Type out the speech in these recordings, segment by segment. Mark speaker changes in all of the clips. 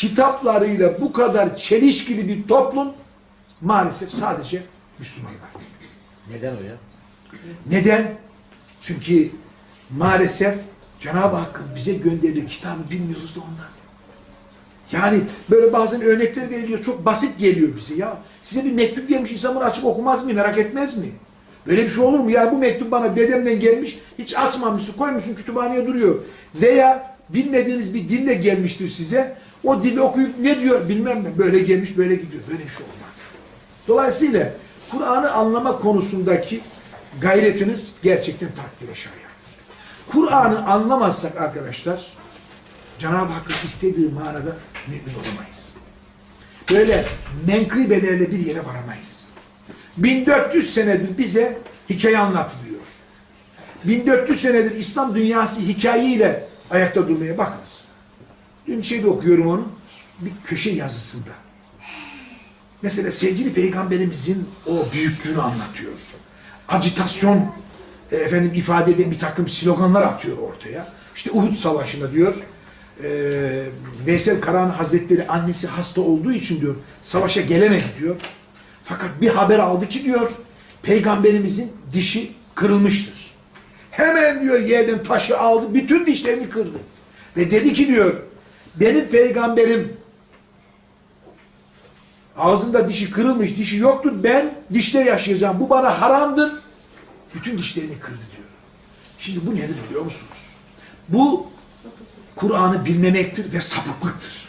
Speaker 1: kitaplarıyla bu kadar çelişkili bir toplum maalesef sadece Müslümanlar.
Speaker 2: Neden hocam?
Speaker 1: Neden? Çünkü maalesef Cenab-ı Hakk'ın bize gönderdiği kitabı bilmiyoruz da ondan. Yani böyle bazen örnekler veriliyor. Çok basit geliyor bize ya. Size bir mektup gelmiş insan bunu açıp okumaz mı? Merak etmez mi? Böyle bir şey olur mu? Ya bu mektup bana dedemden gelmiş. Hiç açmamışsın, koymuşsun kütüphaneye duruyor. Veya bilmediğiniz bir dille gelmiştir size. O dili okuyup ne diyor bilmem ne. Böyle gelmiş, böyle gidiyor. Böyle bir şey olmaz. Dolayısıyla Kur'an'ı anlama konusundaki gayretiniz gerçekten takdire şayan. Kur'an'ı anlamazsak arkadaşlar Cenab-ı Hakk'ın istediği manada mümin olamayız. Böyle menkıbelerle bir yere varamayız. 1400 senedir bize hikaye anlatılıyor. 1400 senedir İslam dünyası hikayeyle ayakta durmaya bakınız. Dün şeyde okuyorum onu, bir köşe yazısında. Mesela sevgili peygamberimizin o büyüklüğünü anlatıyor. Acitasyon e, efendim ifade eden bir takım sloganlar atıyor ortaya. İşte Uhud Savaşı'nda diyor e, Veysel Karahan Hazretleri annesi hasta olduğu için diyor savaşa gelemedi diyor. Fakat bir haber aldı ki diyor peygamberimizin dişi kırılmıştır. Hemen diyor yerden taşı aldı bütün dişlerini kırdı. Ve dedi ki diyor benim peygamberim Ağzında dişi kırılmış, dişi yoktur. Ben dişle yaşayacağım. Bu bana haramdır. Bütün dişlerini kırdı diyor. Şimdi bu nedir biliyor musunuz? Bu Kur'an'ı bilmemektir ve sapıklıktır.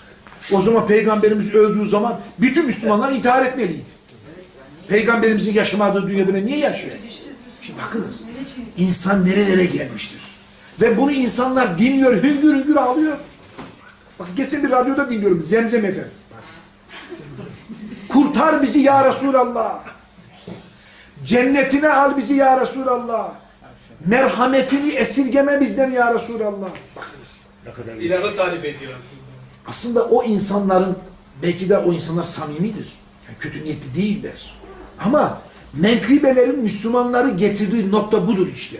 Speaker 1: O zaman peygamberimiz öldüğü zaman bütün Müslümanlar intihar etmeliydi. Peygamberimizin yaşamadığı dünyada niye yaşıyor? Şimdi bakınız. insan nerelere gelmiştir. Ve bunu insanlar dinliyor, hüngür hüngür ağlıyor. Bak geçen bir radyoda dinliyorum. Zemzem efendim. Kurtar bizi ya Resulallah. Cennetine al bizi ya Resulallah. Merhametini esirgeme bizden ya Resulallah. Bakınız.
Speaker 2: Ne kadar.
Speaker 3: İlahı talep ediyor.
Speaker 1: Aslında o insanların belki de o insanlar samimidir. Yani kötü niyetli değiller. Ama menkıbelerin Müslümanları getirdiği nokta budur işte.